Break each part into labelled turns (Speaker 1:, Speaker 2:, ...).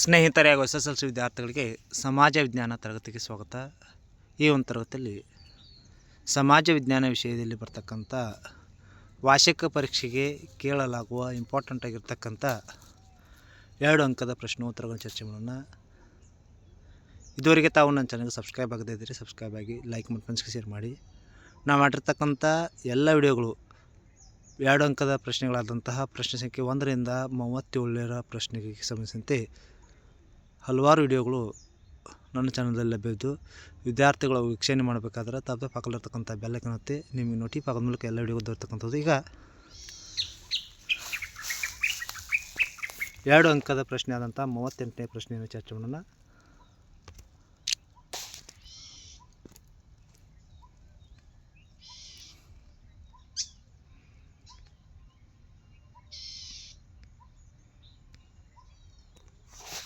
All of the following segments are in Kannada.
Speaker 1: ಸ್ನೇಹಿತರೆ ಹಾಗೂ ಎಸ್ ಎಸ್ ಎಲ್ ಸಿ ವಿದ್ಯಾರ್ಥಿಗಳಿಗೆ ಸಮಾಜ ವಿಜ್ಞಾನ ತರಗತಿಗೆ ಸ್ವಾಗತ. ಈ ಒಂದು ತರಗತಿಯಲ್ಲಿ ಸಮಾಜ ವಿಜ್ಞಾನ ವಿಷಯದಲ್ಲಿ ಬರ್ತಕ್ಕಂಥ ವಾರ್ಷಿಕ ಪರೀಕ್ಷೆಗೆ ಕೇಳಲಾಗುವ ಇಂಪಾರ್ಟೆಂಟ್ ಆಗಿರ್ತಕ್ಕಂಥ ಎರಡು ಅಂಕದ ಪ್ರಶ್ನೋತ್ತರಗಳ ಚರ್ಚೆ ಮಾಡೋಣ ಇದುವರೆಗೆ ತಾವು ನನ್ನ ಚಾನಲ್ಗೆ ಸಬ್ಸ್ಕ್ರೈಬ್ ಆಗದೇ ಇದ್ದರೆ ಸಬ್ಸ್ಕ್ರೈಬ್ ಆಗಿ ಲೈಕ್ ಮತ್ತು ಫ್ರೆಂಡ್ಸ್ಗೆ ಶೇರ್ ಮಾಡಿ. ನಾವು ಮಾಡಿರ್ತಕ್ಕಂಥ ಎಲ್ಲ ವಿಡಿಯೋಗಳು ಎರಡು ಅಂಕದ ಪ್ರಶ್ನೆಗಳಾದಂತಹ ಪ್ರಶ್ನೆ ಸಂಖ್ಯೆ ಒಂದರಿಂದ ಮೂವತ್ತೇಳರ ಪ್ರಶ್ನೆಗೆ ಸಂಬಂಧಿಸಿದಂತೆ ಹಲವಾರು ವಿಡಿಯೋಗಳು ನನ್ನ ಚಾನಲ್ದಲ್ಲಿ ಲಭ್ಯವಿದ್ದು, ವಿದ್ಯಾರ್ಥಿಗಳು ವೀಕ್ಷಣೆ ಮಾಡಬೇಕಾದ್ರೆ ತಪ್ಪದೆ ಪಕ್ಕದಲ್ಲಿರ್ತಕ್ಕಂಥ ಬೆಲ್ಲೈಕನ್ ಒತ್ತಿ, ನಿಮಗೆ ನೋಟಿಫ್ ಆಗೋದ ಮೂಲಕ ಎಲ್ಲ ವಿಡಿಯೋ ದೊರೆತಕ್ಕಂಥದ್ದು. ಈಗ ಎರಡು ಅಂಕದ ಪ್ರಶ್ನೆ ಆದಂಥ ಮೂವತ್ತೆಂಟನೇ ಪ್ರಶ್ನೆಯನ್ನು ಚರ್ಚೆ ಮಾಡೋಣ.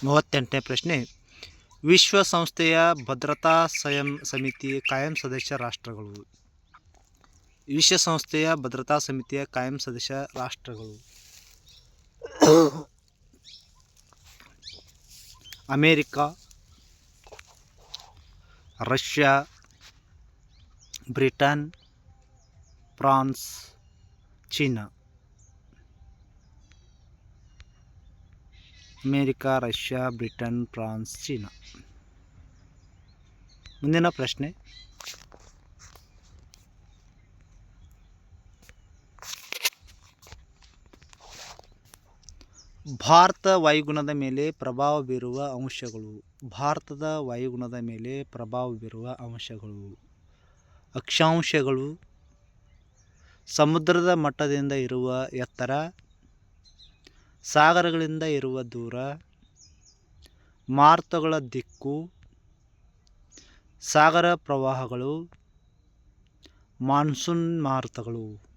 Speaker 1: ಮೂವತ್ತೆಂಟನೇ ಪ್ರಶ್ನೆ. ವಿಶ್ವಸಂಸ್ಥೆಯ ಭದ್ರತಾ ಸ್ವಯಂ ಸಮಿತಿ ಕಾಯಂ ಸದಸ್ಯ ರಾಷ್ಟ್ರಗಳು. ವಿಶ್ವಸಂಸ್ಥೆಯ ಭದ್ರತಾ ಸಮಿತಿಯ ಕಾಯಂ ಸದಸ್ಯ ರಾಷ್ಟ್ರಗಳು. America, Russia, Britain, France, China. America, Russia, Britain, France, China. ಮುಂದಿನ ಪ್ರಶ್ನೆ. ಭಾರತ ವಾಯುಗುಣದ ಮೇಲೆ ಪ್ರಭಾವ ಬೀರುವ ಅಂಶಗಳು. ಭಾರತದ ವಾಯುಗುಣದ ಮೇಲೆ ಪ್ರಭಾವ ಬೀರುವ ಅಂಶಗಳು. ಅಕ್ಷಾಂಶಗಳು. ಸಮುದ್ರದ ಮಟ್ಟದಿಂದ ಇರುವ ಎತ್ತರ ಸಾಗರಗಳಿಂದ ಇರುವ ದೂರ ಮಾರುತಗಳ ದಿಕ್ಕು ಸಾಗರ ಪ್ರವಾಹಗಳು ಮಾನ್ಸೂನ್ ಮಾರುತಗಳು.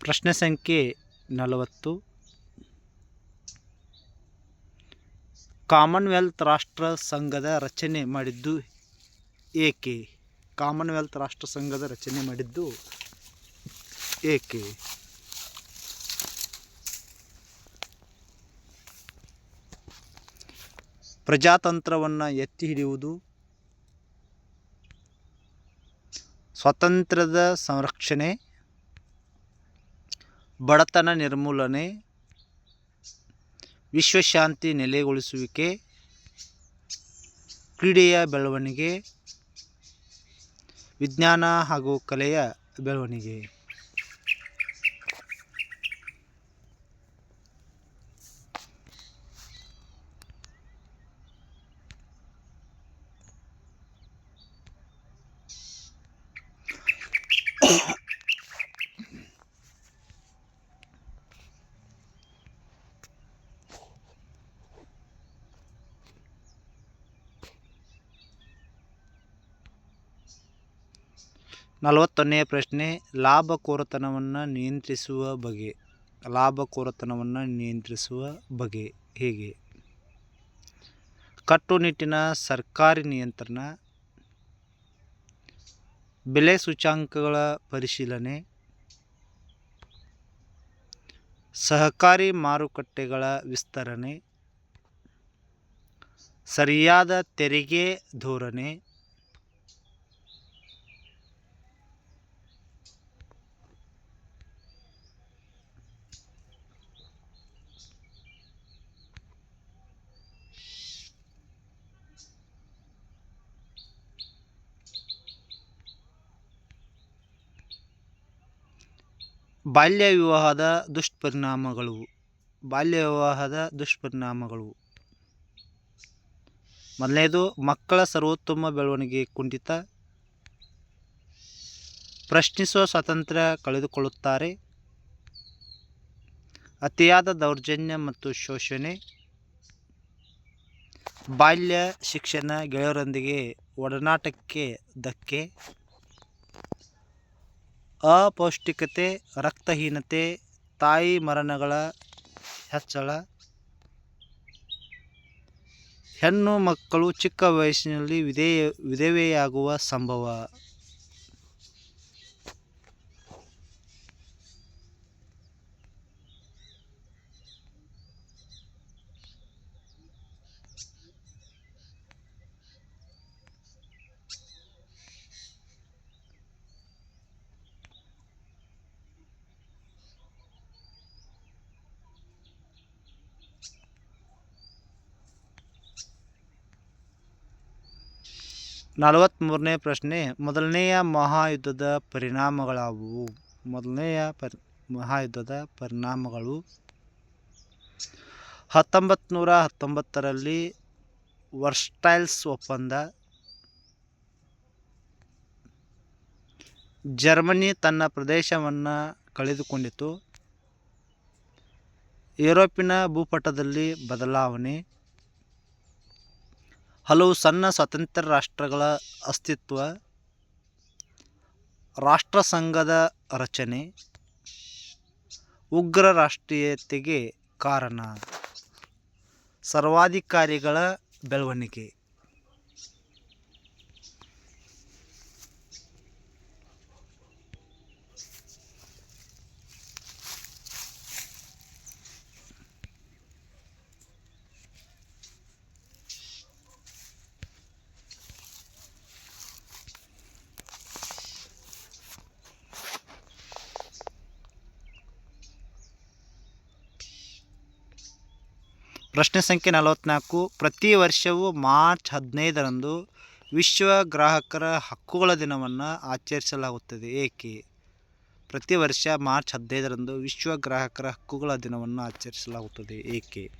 Speaker 1: ಪ್ರಶ್ನೆ ಸಂಖ್ಯೆ ನಲವತ್ತು. ಕಾಮನ್ವೆಲ್ತ್ ರಾಷ್ಟ್ರ ಸಂಘದ ರಚನೆ ಮಾಡಿದ್ದು ಏಕೆ? ಕಾಮನ್ವೆಲ್ತ್ ರಾಷ್ಟ್ರ ಸಂಘದ ರಚನೆ ಮಾಡಿದ್ದು ಏಕೆ? ಪ್ರಜಾತಂತ್ರವನ್ನು ಎತ್ತಿ ಹಿಡಿಯುವುದು, ಸ್ವಾತಂತ್ರ್ಯದ ಸಂರಕ್ಷಣೆ, ಬಡತನ ನಿರ್ಮೂಲನೆ ವಿಶ್ವಶಾಂತಿ ನೆಲೆಗೊಳಿಸುವಿಕೆ ಕ್ರೀಡೆಯ ಬೆಳವಣಿಗೆ ವಿಜ್ಞಾನ ಹಾಗೂ ಕಲೆಯ ಬೆಳವಣಿಗೆ. ನಲವತ್ತೊಂದನೆಯ ಪ್ರಶ್ನೆ ಲಾಭಕೋರತನವನ್ನು ನಿಯಂತ್ರಿಸುವ ಬಗೆ. ಲಾಭಕೋರತನವನ್ನು ನಿಯಂತ್ರಿಸುವ ಬಗೆ ಹೇಗೆ? ಕಟ್ಟುನಿಟ್ಟಿನ ಸರ್ಕಾರಿ ನಿಯಂತ್ರಣ. ಬೆಲೆ ಸೂಚ್ಯಂಕಗಳ ಪರಿಶೀಲನೆ. ಸಹಕಾರಿ ಮಾರುಕಟ್ಟೆಗಳ ವಿಸ್ತರಣೆ. ಸರಿಯಾದ ತೆರಿಗೆ ಧೋರಣೆ. ಬಾಲ್ಯ ವಿವಾಹದ ದುಷ್ಪರಿಣಾಮಗಳು. ಬಾಲ್ಯ ವಿವಾಹದ ದುಷ್ಪರಿಣಾಮಗಳು. ಮೊದಲನೇದು, ಮಕ್ಕಳ ಸರ್ವೋತ್ತಮ ಬೆಳವಣಿಗೆ ಕುಂಠಿತ. ಪ್ರಶ್ನಿಸುವ ಸ್ವಾತಂತ್ರ್ಯ ಕಳೆದುಕೊಳ್ಳುತ್ತಾರೆ. ಅತಿಯಾದ ದೌರ್ಜನ್ಯ ಮತ್ತು ಶೋಷಣೆ. ಬಾಲ್ಯ ಶಿಕ್ಷಣ ಗೆಳೆಯರೊಂದಿಗೆ ಒಡನಾಟಕ್ಕೆ ಧಕ್ಕೆ. ಅಪೌಷ್ಟಿಕತೆ ರಕ್ತಹೀನತೆ ತಾಯಿ ಮರಣಗಳ ಹೆಚ್ಚಳ ಹೆಣ್ಣು ಮಕ್ಕಳು ಚಿಕ್ಕ ವಯಸ್ಸಿನಲ್ಲಿ ವಿಧೇಯ ವಿಧವೆಯಾಗುವ ಸಂಭವ. ನಲವತ್ತ್ಮೂರನೇ ಪ್ರಶ್ನೆ, ಮೊದಲನೆಯ ಮಹಾಯುದ್ಧದ ಪರಿಣಾಮಗಳಾವುವು? ಮೊದಲನೆಯ ಪರಿ, ಮಹಾಯುದ್ಧದ ಪರಿಣಾಮಗಳು? ಹತ್ತೊಂಬತ್ತು ನೂರ ಹತ್ತೊಂಬತ್ತರಲ್ಲಿ ವರ್ಸ್ಟೈಲ್ಸ್ ಒಪ್ಪಂದ. ಜರ್ಮನಿ ತನ್ನ ಪ್ರದೇಶವನ್ನು ಕಳೆದುಕೊಂಡಿತು. ಯುರೋಪಿನ ಭೂಪಟದಲ್ಲಿ ಬದಲಾವಣೆ. ಹಲವು ಸಣ್ಣ ಸ್ವತಂತ್ರ ರಾಷ್ಟ್ರಗಳ ಅಸ್ತಿತ್ವ ರಾಷ್ಟ್ರಸಂಘದ ರಚನೆ ಉಗ್ರ ರಾಷ್ಟ್ರೀಯತೆಗೆ ಕಾರಣ ಸರ್ವಾಧಿಕಾರಿಗಳ ಬೆಳವಣಿಗೆ. ಪ್ರಶ್ನೆ ಸಂಖ್ಯೆ ನಲವತ್ತ್ನಾಲ್ಕು ಪ್ರತಿ ವರ್ಷವೂ ಮಾರ್ಚ್ ಹದಿನೈದರಂದು ವಿಶ್ವ ಗ್ರಾಹಕರ ಹಕ್ಕುಗಳ ದಿನವನ್ನು ಆಚರಿಸಲಾಗುತ್ತದೆ. ಏಕೆ? ಪ್ರತಿ ವರ್ಷ ಮಾರ್ಚ್ ಹದಿನೈದರಂದು ವಿಶ್ವ ಗ್ರಾಹಕರ ಹಕ್ಕುಗಳ ದಿನವನ್ನು ಆಚರಿಸಲಾಗುತ್ತದೆ. ಏಕೆ?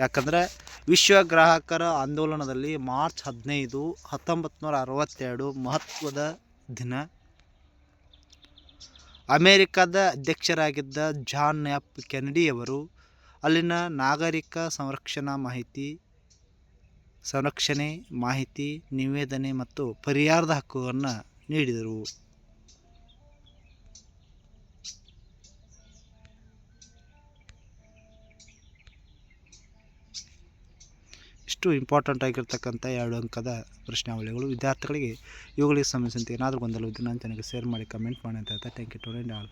Speaker 1: ಯಾಕಂದರೆ ವಿಶ್ವ ಗ್ರಾಹಕರ ಆಂದೋಲನದಲ್ಲಿ ಮಾರ್ಚ್ ಹದಿನೈದು ಹತ್ತೊಂಬತ್ತು ನೂರ ಅರವತ್ತೆರಡು ಮಹತ್ವದ ದಿನ. ಅಮೇರಿಕಾದ ಅಧ್ಯಕ್ಷರಾಗಿದ್ದ ಜಾನ್ ಎಫ್. ಕೆನಡಿಯವರು ಅಲ್ಲಿನ ನಾಗರಿಕ ಸಂರಕ್ಷಣಾ ಮಾಹಿತಿ, ಸಂರಕ್ಷಣೆ ಮಾಹಿತಿ, ನಿವೇದನೆ ಮತ್ತು ಪರಿಹಾರದ ಹಕ್ಕುಗಳನ್ನು ನೀಡಿದರು. ಇಷ್ಟು ಇಂಪಾರ್ಟೆಂಟ್ ಆಗಿರ್ತಕ್ಕಂಥ ಎರಡು ಅಂಕದ ಪ್ರಶ್ನಾವಳಿಗಳು. ವಿದ್ಯಾರ್ಥಿಗಳಿಗೆ ಇವುಗಳಿಗೆ ಸಂಬಂಧಿಸಿದಂತೆ ಏನಾದರೂ ಗೊಂದಲ ಇದ್ದರೆ ನಾನು ಚಾನಲ್ಗೆ ಶೇರ್ ಮಾಡಿ ಕಮೆಂಟ್ ಮಾಡಿ ಅಂತ ಹೇಳ್ತಾ ಥ್ಯಾಂಕ್ ಯು ಟು ಆಲ್